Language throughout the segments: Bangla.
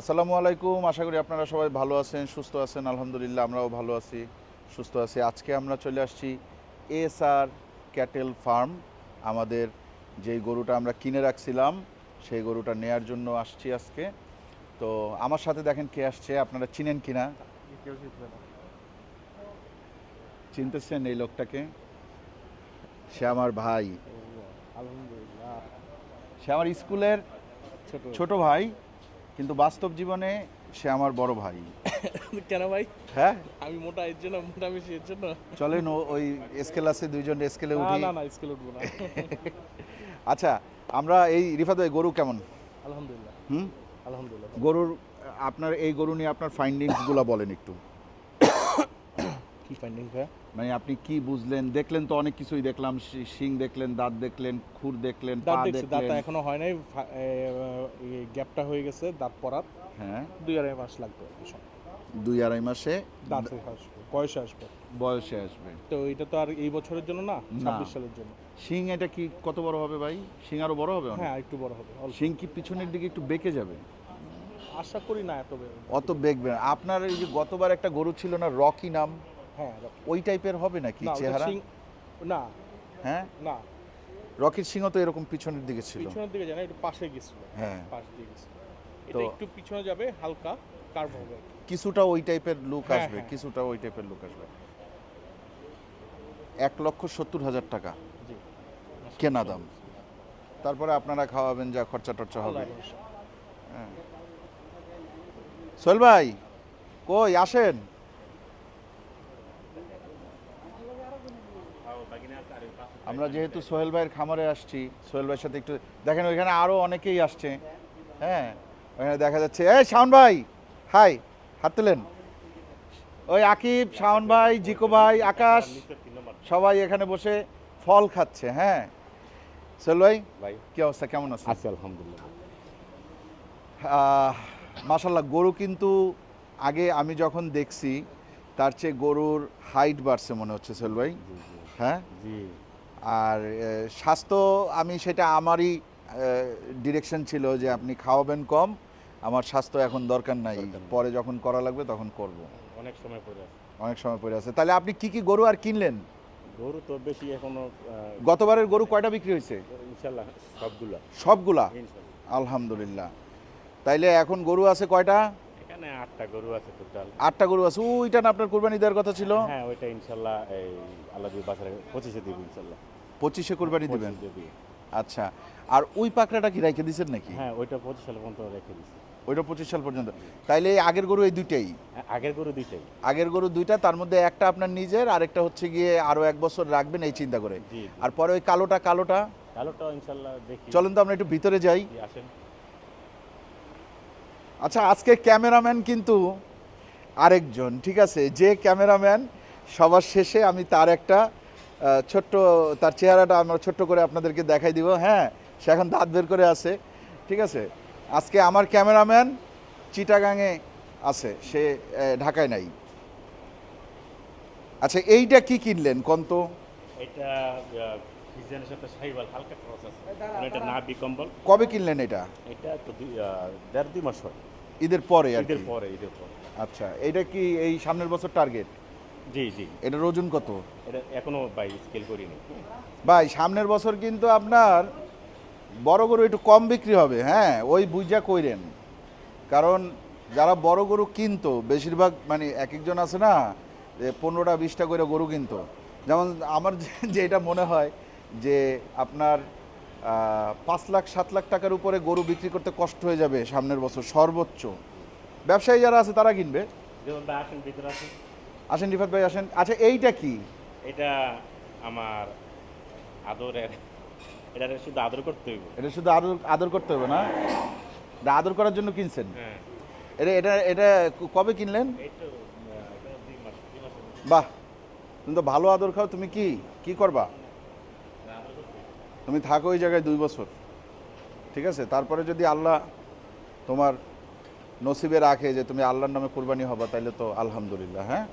আসসালামু আলাইকুম। আশা করি আপনারা সবাই ভালো আছেন সুস্থ আছেন। আলহামদুলিল্লাহ আমরাও ভালো আছি সুস্থ আছি। আজকে আমরা চলে আসছি এস আর ক্যাটেল ফার্ম আমাদের যেই গরুটা আমরা কিনে রাখছিলাম সেই গরুটা নেয়ার জন্য আসছি আজকে। তো আমার সাথে দেখেন কে আসছে আপনারা চিনেন কি না চিনতেছেন এই লোকটাকে? সে আমার ভাই। আলহামদুলিল্লাহ সে আমার স্কুলের ছোট ভাই। কিন্তু বাস্তব জীবনে সে আমার বড় ভাই। কেন ভাই? হ্যাঁ? আমি মোটা এর জন্য মোটা বেশি এর জন্য। চলেন ওই স্কেল আছে দুইজন স্কেলে উঠি। না না স্কেলে উঠবো না। আচ্ছা আমরা এই রিফাত ভাই গরু কেমন? আলহামদুলিল্লাহ। হুম? আলহামদুলিল্লাহ। গরুর আপনার এই গরু নিয়ে আপনার ফাইন্ডিংসগুলো বলেন একটু। কি ফাইন্ডিং মানে আপনি কি বুঝলেন? দেখলেন তো অনেক কিছুই দেখলাম। শিং দেখলেন দাঁত দেখলেন খুর দেখলেন দাঁত দেখছি দাঁতটা এখনও হয় নাই। গ্যাপটা হয়ে গেছে দাঁত পড়ার হ্যাঁ। দুই আড়াই মাস লাগবে দুই আড়াই মাসে দাঁত আসবে বয়সে আসবে। বয়সে আসবে। তো এটা তো আর এই বছরের জন্য না ছাব্বিশ সালের জন্য। শিং এটা কি কত বড় হবে ভাই? শিং আরও বড় হবে হ্যাঁ একটু বড় হবে শিং কি পিছনের দিকে একটু বেঁকে যাবে? আশা করি না এত অত বেঁকবে না। আপনার এই যে গতবার একটা গরু ছিল না রকি নাম? হ্যাঁ। ওই টাইপের হবে নাকি চেহারা? না। হ্যাঁ? না। রকির সিংহ তো এরকম পিছনের দিকে ছিল। পিছনের দিকে জানা একটু পাশে গেছিল হ্যাঁ। পাশ দিয়ে গেছিল এটা একটু পিছনে যাবে হালকা কার্ভ হবে। কিছুটা ওই টাইপের লুক হ্যাঁ, আসবে হ্যাঁ। কিছুটা ওই টাইপের লুক আসবে। এক লক্ষ সত্তর হাজার টাকা। জি। কেনা দাম। তারপরে আপনারা খাওয়াবেন যা খরচা টরচা হবে। হ্যাঁ। সোহেল ভাই কই আসেন? আমরা যেহেতু সোহেল ভাইয়ের খামারে আসছি সোহেল ভাইয়ের সাথে একটু দেখেন ওইখানে আরও অনেকেই আসছে। হ্যাঁ ওইখানে দেখা যাচ্ছে। এই শাওন ভাই হাই হাত তুলেন। ওই আকিব শাওন ভাই জিকো ভাই আকাশ সবাই এখানে বসে ফল খাচ্ছে হ্যাঁ। সোহেল ভাই ভাই। কি অবস্থা? কেমন আছে আছি আলহামদুলিল্লাহ। মাসাল্লাহ গরু কিন্তু আগে আমি যখন দেখছি তার চেয়ে গরুর হাইট বাড়ছে মনে হচ্ছে সোহেল ভাই। হ্যাঁ? জি। আর স্বাস্থ্য আমি সেটা আমারই ডিরেকশন ছিল যে আপনি খাওয়াবেন কম আমার স্বাস্থ্য এখন দরকার নাই। পরে যখন করা লাগবে তখন করব। অনেক সময় পরে আছে। অনেক সময় পড়ে আছে। তাহলে আপনি কি কি গরু আর কিনলেন? গরু তো বেশি এখনও গতবারের গরু কয়টা বিক্রি হয়েছে? ইনশাআল্লাহ সবগুলা। সবগুলা? আলহামদুলিল্লাহ। তাইলে এখন গরু আছে কয়টা? এখানে আটটা গরু আছে টোটাল আটটা গরু আছে। ওইটা না আপনার কোরবানি দেওয়ার কথা ছিল? হ্যাঁ ওইটা ইনশাল্লাহ এই আল্লাহ যদি বাসারে পঁচিশে দিব ইনশাল্লাহ। পঁচিশে কোরবানি দিবেন? আচ্ছা আর ওই পাকড়াটা কি রেখে দিচ্ছেন নাকি? হ্যাঁ ওইটা পঁচিশ সাল পর্যন্ত রেখে দিছি। ওইটা পঁচিশ সাল পর্যন্ত। তাইলে আগের গরু এই দুইটাই? হ্যাঁ, আগের গরু দুইটাই। আগের গরু দুইটা তার মধ্যে একটা আপনার নিজের আরেকটা হচ্ছে গিয়ে আরও এক বছর রাখবেন এই চিন্তা করে। আর পরে ওই কালোটা কালোটা? কালোটাও ইনশাল্লাহ দেখি। চলেন তো আমরা একটু ভিতরে যাই। আসেন। আচ্ছা আজকে ক্যামেরাম্যান কিন্তু আরেকজন, ঠিক আছে? যে ক্যামেরাম্যান, সবার শেষে আমি তার একটা ছোট্ট, তার চেহারাটা আমরা ছোট্ট করে আপনাদেরকে দেখাই দিব। হ্যাঁ সে এখন দাঁত বের করে আছে, ঠিক আছে? আজকে আমার ক্যামেরাম্যান চিটাগাংয়ে আছে, সে ঢাকায় নাই। আচ্ছা এইটা কি কিনলেন, কন্ত? এটা ফিজিয়ানের সাথে সাইবাল হালকা ক্রস আছে। মানে এটা না বিকম্বল কবে কিনলেন এটা? এটা তো দেড় দুই মাস হয়। ঈদের পরে আর ঈদের পরে ঈদের পরে। আচ্ছা এটা কি এই সামনের বছর টার্গেট জি জি। এটার ওজন কত? এটা এখনও বাই স্কেল করিনি। ভাই সামনের বছর কিন্তু আপনার বড় গরু একটু কম বিক্রি হবে হ্যাঁ ওই বুঝা কইরেন। কারণ যারা বড় গরু কিনতো বেশিরভাগ মানে এক একজন আছে না পনেরোটা বিশটা করে গরু কিনতো। যেমন আমার যেটা মনে হয় যে আপনার পাঁচ লাখ সাত লাখ টাকার উপরে গরু বিক্রি করতে কষ্ট হয়ে যাবে সামনের বছর সর্বোচ্চ। ব্যবসায়ী যারা আছে তারা কিনবে? আসেন রিফাত ভাই আসেন। আচ্ছা এইটা কি? এটা আমার আদরের এটা শুধু আদর করতে হইব। এটা শুধু আদর আদর করতে হবে না? এটা আদর করার জন্য কিনছেন? হ্যাঁ। এটা এটা এটা কবে কিনলেন? বাহ! তুমি তো ভালো আদর খাও তুমি কি কি করবা। তুমি থাকো ওই জায়গায় দুই বছর। ঠিক আছে? তারপরে যদি আল্লাহ তোমার নসিবে রাখে যে তুমি আল্লাহর নামে কুরবানি হবা তাহলে তো আলহামদুলিল্লাহ হ্যাঁ?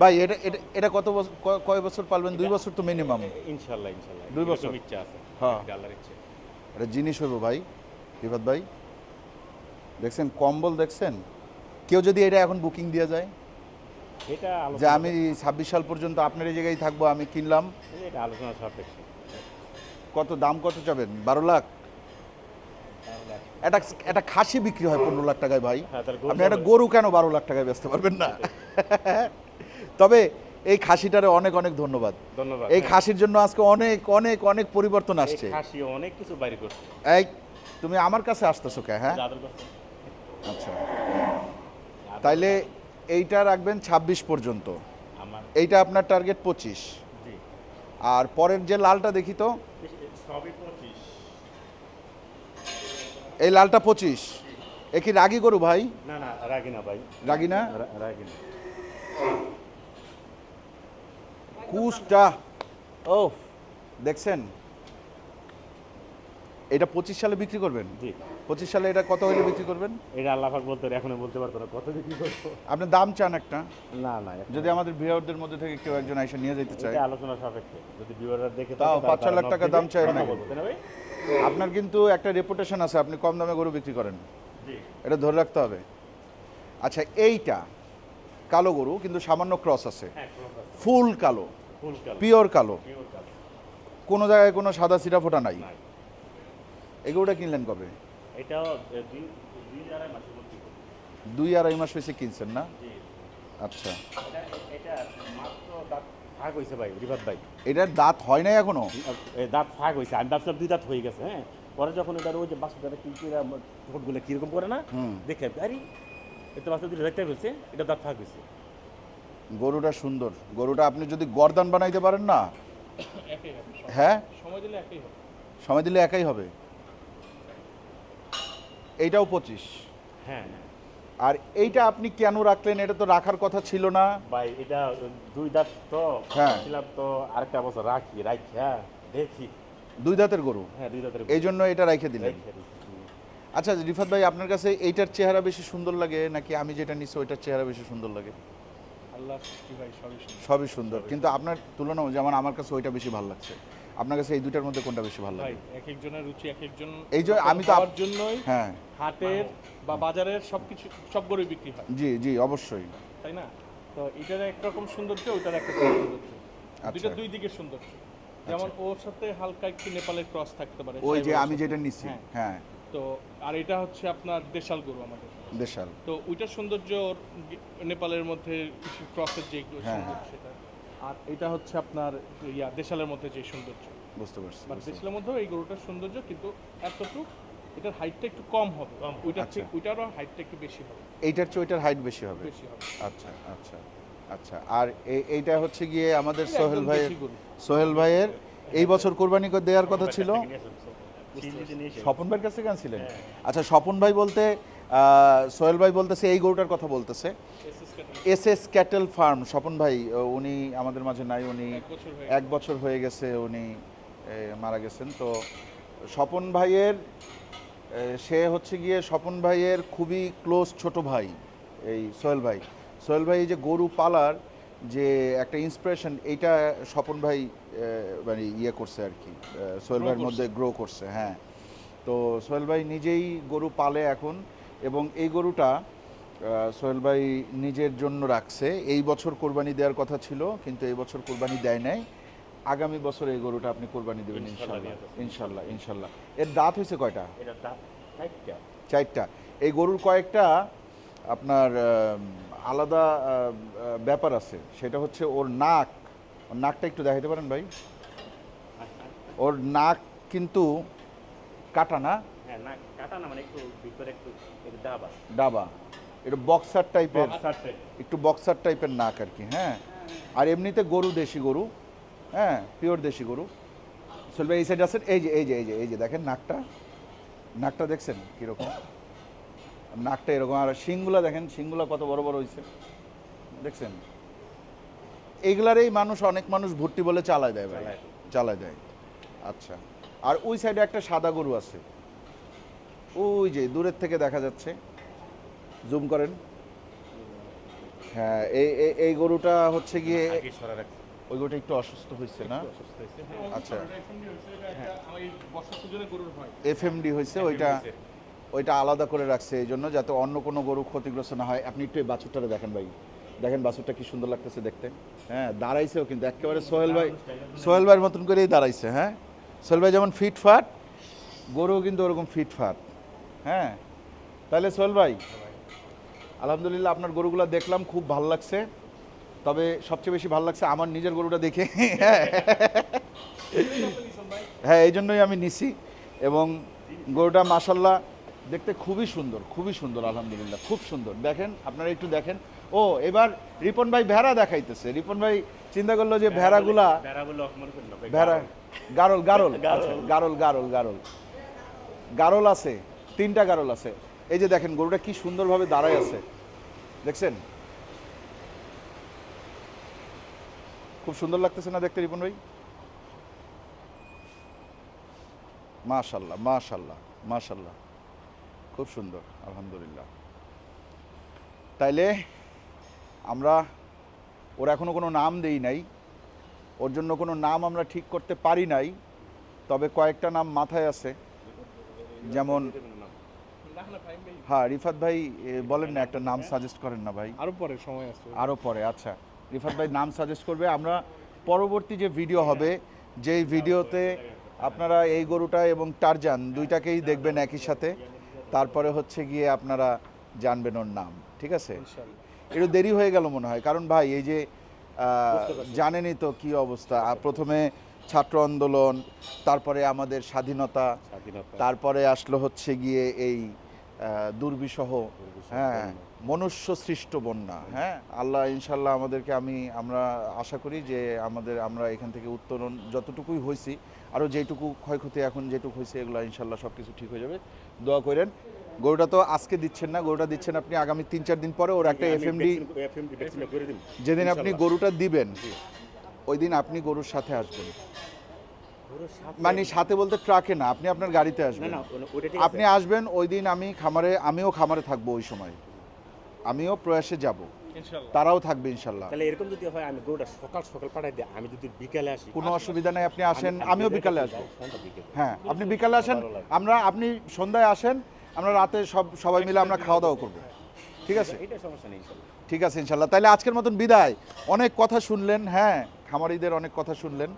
ভাই এটা এটা এটা কত বছর কয় বছর পালবেন? দুই বছর তো মিনিমাম ইনশাল্লাহ ইনশাল্লাহ দুই বছর? ইচ্ছা আছে। হ্যাঁ। এটা আল্লাহর ইচ্ছে। এটা জিনিস হইব ভাই বিপদ ভাই। দেখছেন কম্বল দেখছেন? কেউ যদি এটা এখন বুকিং দিয়ে যায়? এটা যে আমি ছাব্বিশ সাল পর্যন্ত আপনার এই জায়গায় থাকব আমি কিনলাম। এটা আলোচনা সাপেক্ষে। কত দাম কত চাবেন? বারো লাখ? একটা একটা খাসি বিক্রি হয় পনেরো লাখ টাকায় ভাই। হ্যাঁ, আপনি একটা গরু কেন বারো লাখ টাকায় বেচতে পারবেন না? তবে এই খাসিটারে অনেক অনেক ধন্যবাদ। ধন্যবাদ এই হ্যাঁ। খাসির জন্য আজকে অনেক অনেক অনেক পরিবর্তন আসছে। খাসি অনেক কিছু বাইরে করছে। এই তুমি আমার কাছে আসতেছো কে হ্যাঁ? আচ্ছা। তাইলে এইটা রাখবেন ছাব্বিশ পর্যন্ত। এইটা আপনার টার্গেট পঁচিশ। আর পরের যে লালটা দেখি তো? এই লালটা পঁচিশ। এ কি রাগি গরু ভাই? না না রাগি না ভাই। রাগি না? রাগি না। কুসটা ও দেখছেন? এটা পঁচিশ সালে বিক্রি করবেন? জি। পঁচিশ সালে এটা কত হলে বিক্রি করবেন? এটা আল্লাহ পাক বলতে এখনও বলতে পারতো না কত বিক্রি করব। আপনি দাম চান একটা? না না যদি আমাদের ভিউয়ারদের মধ্যে থেকে কেউ একজন এসে নিয়ে যেতে চায়। আলোচনা সাপেক্ষে যদি ভিউয়াররা দেখে তাও পাঁচ তারা লাখ টাকা দাম চাই না আপনার কিন্তু একটা রেপুটেশন আছে আপনি কম দামে গরু বিক্রি করেন। এটা ধরে রাখতে হবে। আচ্ছা এইটা কালো গরু কিন্তু সামান্য ক্রস আছে। হ্যাঁ আছে। ফুল কালো পিওর কালো। কোনো জায়গায় কোনো সাদা সিরা ফোটা নাই। গরুটা কিনলেন কবে? এটাও এ, দুই আড়াই মাস হয়েছে কিনছেন না? আচ্ছা। এটা এটা দাঁত ফাঁক হয়েছে ভাই রিভাত ভাই। এটার দাঁত হয় নাই এখনও? দাঁত ফাঁক হয়েছে আমি ভাবছিলাম দুই দাঁত হয়ে গেছে হ্যাঁ? পরে যখন এটার ওই যে বাচ্চাটা কি ঠোঁটগুলো কীরকম করে না। দেখে আরে এটা বাচ্চা দুটো দেখতে হয়েছে এটা দাঁত ফাঁক হয়েছে গরুটা সুন্দর। গরুটা আপনি যদি গরদান বানাইতে পারেন না। হ্যাঁ? সময় দিলে একই হবে। সময় দিলে একাই হবে। এইটাও পঁচিশ। হ্যাঁ। হ্যাঁ। আর এইটা আপনি কেন রাখলেন? এটা তো রাখার কথা ছিল না। ভাই এটা দুই দাঁত তো হ্যাঁ। ছিলাম তো আরেকটা বছর রাখি রাখি হ্যাঁ দেখি। দুই দাঁতের গরু? হ্যাঁ দুই দাঁতের এই জন্য এটা রেখে দিলেন। আচ্ছা রিফাত ভাই আপনার কাছে এইটার চেহারা বেশি সুন্দর লাগে নাকি আমি যেটা নিচ্ছি ওইটার চেহারা বেশি সুন্দর লাগে? আল্লাহ ভাই সবই সুন্দর। সবই সুন্দর। কিন্তু আপনার তুলনা যেমন আমার কাছে ওইটা বেশি ভালো লাগছে। আপনার কাছে এই দুইটার মধ্যে কোনটা বেশি ভালো লাগে? এক একজনের রুচি এক একজন এই যে আমি তো আপ- খাওয়ার জন্যই হ্যাঁ। হাটের বা বাজারের সবকিছু সব গরুই বিক্রি হয়। জি জি অবশ্যই। তাই না? তো এটার একরকম সৌন্দর্য ওইটার একটা সৌন্দর্য। আচ্ছা। দুইটা দুই দিকের সৌন্দর্য। যেমন ওর সাথে হালকা একটু নেপালের ক্রস থাকতে পারে ওই যে আমি যেটা নিচ্ছি হ্যাঁ। হ্যাঁ। তো আর এটা হচ্ছে আপনার দেশাল গরু আমাদের। দেশাল। তো ওইটার সৌন্দর্য নেপালের মধ্যে ক্রসের যে হ্যাঁ, সৌন্দর্য সেটা। আর এটা হচ্ছে আপনার ইয়া দেশালের মধ্যে যে সৌন্দর্য। বুঝতে পারছি মানে দেশালের মধ্যেও এই গরুটার সৌন্দর্য কিন্তু এতটুকু এটার হাইটটা একটু কম হবে। কম, ওইটার আচ্ছা। থেকে ওইটারও হাইটটা একটু বেশি হবে। এইটার চেয়ে ওইটার হাইট বেশি হবে? বেশি হবে। আচ্ছা আচ্ছা আচ্ছা। আর এই- এইটা হচ্ছে গিয়ে আমাদের সোহেল ভাইয়ের সোহেল ভাইয়ের এই বছর কোরবানি করে দেওয়ার কথা ছিল। স্বপন ভাইয়ের কাছে কেনছিলেন হ্যাঁ। আচ্ছা স্বপন ভাই বলতে সোহেল ভাই বলতেছে এই গরুটার কথা বলতেছে। S S cattle farm Swapan ভাই উনি আমাদের মাঝে নাই উনি এক বছর হয়ে এক বছর হয়ে গেছে উনি মারা গেছেন। তো স্বপন ভাইয়ের সে হচ্ছে গিয়ে স্বপন ভাইয়ের খুবই ক্লোজ ছোট ভাই এই সোহেল ভাই। সোহেল ভাই এই যে গরু পালার যে একটা ইন্সপিরেশন এইটা স্বপন ভাই মানে ইয়ে করছে আর কি। সোহেল ভাইয়ের মধ্যে গ্রো করছে হ্যাঁ। তো সোহেল ভাই নিজেই গরু পালে এখন। এবং এই গরুটা সোহেল ভাই নিজের জন্য রাখছে। এই বছর কোরবানি দেওয়ার কথা ছিল কিন্তু এই বছর কোরবানি দেয় নাই। আগামী বছর এই গরুটা আপনি কোরবানি দেবেন ইনশাল্লাহ ইনশাল্লাহ। ইনশাল্লাহ এর দাঁত হয়েছে কয়টা? চারটা। এই গরুর কয়েকটা আপনার আলাদা ব্যাপার আছে। সেটা হচ্ছে ওর নাক। ওর নাকটা একটু দেখাতে পারেন ভাই? ওর নাক কিন্তু কাটা না? হ্যাঁ কাটা না মানে একটু ভিতরে একটু ডাবা। ডাবা। এটা বক্সার টাইপের একটু বক্সার টাইপের নাক আর কি হ্যাঁ। আর এমনিতে গরু দেশি গরু হ্যাঁ পিওর দেশি গরু। চলবে এই সাইড আছেন এই যে এই যে এই যে এই যে দেখেন নাকটা। নাকটা দেখছেন কীরকম? নাকটা এরকম আর শিংগুলা দেখেন শিংগুলা কত বড় বড় হয়েছে দেখছেন? এইগুলারেই মানুষ অনেক মানুষ ভর্তি বলে চালায় দেয় ভাই। চালায় দেয়। আচ্ছা। আর ওই সাইডে একটা সাদা গরু আছে। ওই যে দূরের থেকে দেখা যাচ্ছে। জুম করেন। হ্যাঁ এই এই- গরুটা হচ্ছে গিয়ে ওই গরুটা একটু অসুস্থ হয়েছে না? অসুস্থ হ্যাঁ আচ্ছা। FMD হয়েছে, হয়। এফএমডি হয়েছে ওইটা ওইটা আলাদা করে রাখছে এই জন্য যাতে অন্য কোনো গরু ক্ষতিগ্রস্ত না হয়। আপনি একটু এই বাছুরটারে দেখেন ভাই। দেখেন বাছুরটা কি সুন্দর লাগতেছে দেখতে। হ্যাঁ দাঁড়াইছেও কিন্তু একেবারে সোহেল ভাই সোহেল ভাইয়ের মতন করেই দাঁড়াইছে হ্যাঁ? সোহেল ভাই যেমন ফিটফাট গরুও কিন্তু ওরকম ফিটফাট। হ্যাঁ তাহলে সোহেল ভাই আলহামদুলিল্লাহ আপনার গরুগুলো দেখলাম খুব ভালো লাগছে। তবে সবচেয়ে বেশি ভালো লাগছে আমার নিজের গরুটা দেখে। হ্যাঁ এই জন্যই আমি নিছি। এবং গরুটা মাসাল্লাহ দেখতে খুবই সুন্দর খুবই সুন্দর আলহামদুলিল্লাহ খুব সুন্দর। দেখেন আপনারা একটু দেখেন। ও এবার রিপন ভাই ভেড়া দেখাইতেছে। রিপন ভাই চিন্তা করল যে ভেড়াগুলা ভেড়া গারল গারল গারল। আচ্ছা, গারল গারল গারল। গারল আছে। তিনটা গারল আছে। এই যে দেখেন, গরুটা কি সুন্দরভাবে দাঁড়ায় আছে। দেখছেন? খুব সুন্দর লাগতেছে না দেখতে, রিপন ভাই? মাশাল্লাহ মাশাল্লাহ মাশাল্লাহ। খুব সুন্দর, আলহামদুলিল্লাহ। তাইলে আমরা, ওর এখনও কোনো নাম দেই নাই। ওর জন্য কোনো নাম আমরা ঠিক করতে পারি নাই। তবে কয়েকটা নাম মাথায় আছে। যেমন হ্যাঁ রিফাত ভাই বলেন না একটা নাম সাজেস্ট করেন না ভাই। আরও পরে সময় আছে। আরও পরে আচ্ছা। রিফাত ভাই নাম সাজেস্ট করবে। আমরা পরবর্তী যে ভিডিও হবে যেই ভিডিওতে আপনারা এই গরুটা এবং টারজান দুইটাকেই দেখবেন একই সাথে। তারপরে হচ্ছে গিয়ে আপনারা জানবেন ওর নাম ঠিক আছে? একটু দেরি হয়ে গেল মনে হয়। কারণ ভাই এই যে জানেনই তো কি অবস্থা। প্রথমে ছাত্র আন্দোলন তারপরে আমাদের স্বাধীনতা। তারপরে আসলো হচ্ছে গিয়ে এই দুর্বিষহ হ্যাঁ মনুষ্য সৃষ্ট বন্যা হ্যাঁ? আল্লাহ ইনশাল্লাহ আমাদেরকে আমি আমরা আশা করি যে আমাদের আমরা এখান থেকে উত্তরণ যতটুকুই হয়েছি আরও যেটুকু ক্ষয়ক্ষতি এখন যেটুকু হয়েছে এগুলো ইনশাল্লাহ সব কিছু ঠিক হয়ে যাবে। দোয়া করেন। গরুটা তো আজকে দিচ্ছেন না গরুটা দিচ্ছেন আপনি আগামী তিন চার দিন পরে ওর একটা এফএমডি যেদিন আপনি গরুটা দিবেন ওই দিন আপনি গরুর সাথে আসবেন। মানে সাথে বলতে ট্রাকে না আপনি আপনার গাড়িতে আসবেন। না ওটা ঠিক আপনি আসবেন ওই দিন আমি খামারে আমিও খামারে থাকব ওই সময়। আমিও প্রয়াসে যাব। তারাও থাকবে ইনশাল্লাহ। তাহলে এরকম যদি হয় আমি গরুটা সকাল সকাল পাঠাই দিই আমি যদি বিকালে আসি কোনো অসুবিধা নেই আপনি আসেন আমিও আমি বিকালে আসব। হ্যাঁ আপনি বিকালে আসেন আমরা আপনি সন্ধ্যায় আসেন আমরা রাতে সব সবাই মিলে আমরা খাওয়া দাওয়া করব। ঠিক আছে? এটা সমস্যা নেই ইনশাল্লাহ। ঠিক আছে ইনশাল্লাহ। তাহলে আজকের মতন বিদায়। অনেক কথা শুনলেন হ্যাঁ খামারিদের অনেক কথা শুনলেন।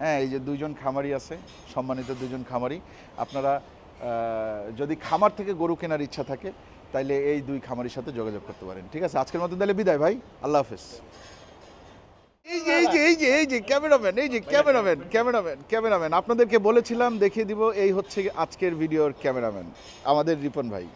হ্যাঁ এই যে দুইজন খামারি আছে, সম্মানিত দুজন খামারি। আপনারা যদি খামার থেকে গরু কেনার ইচ্ছা থাকে, তাইলে এই দুই খামারির সাথে যোগাযোগ করতে পারেন। ঠিক আছে, আজকের মতো তাহলে বিদায় ভাই, আল্লাহ হাফেজ। এই যে এই যে এই যে এই যে, ক্যামেরাম্যান, এই যে, ক্যামেরাম্যান ক্যামেরাম্যান ক্যামেরাম্যান, আপনাদেরকে বলেছিলাম, দেখিয়ে দিব, এই হচ্ছে আজকের ভিডিওর ক্যামেরাম্যান, আমাদের রিপন ভাই।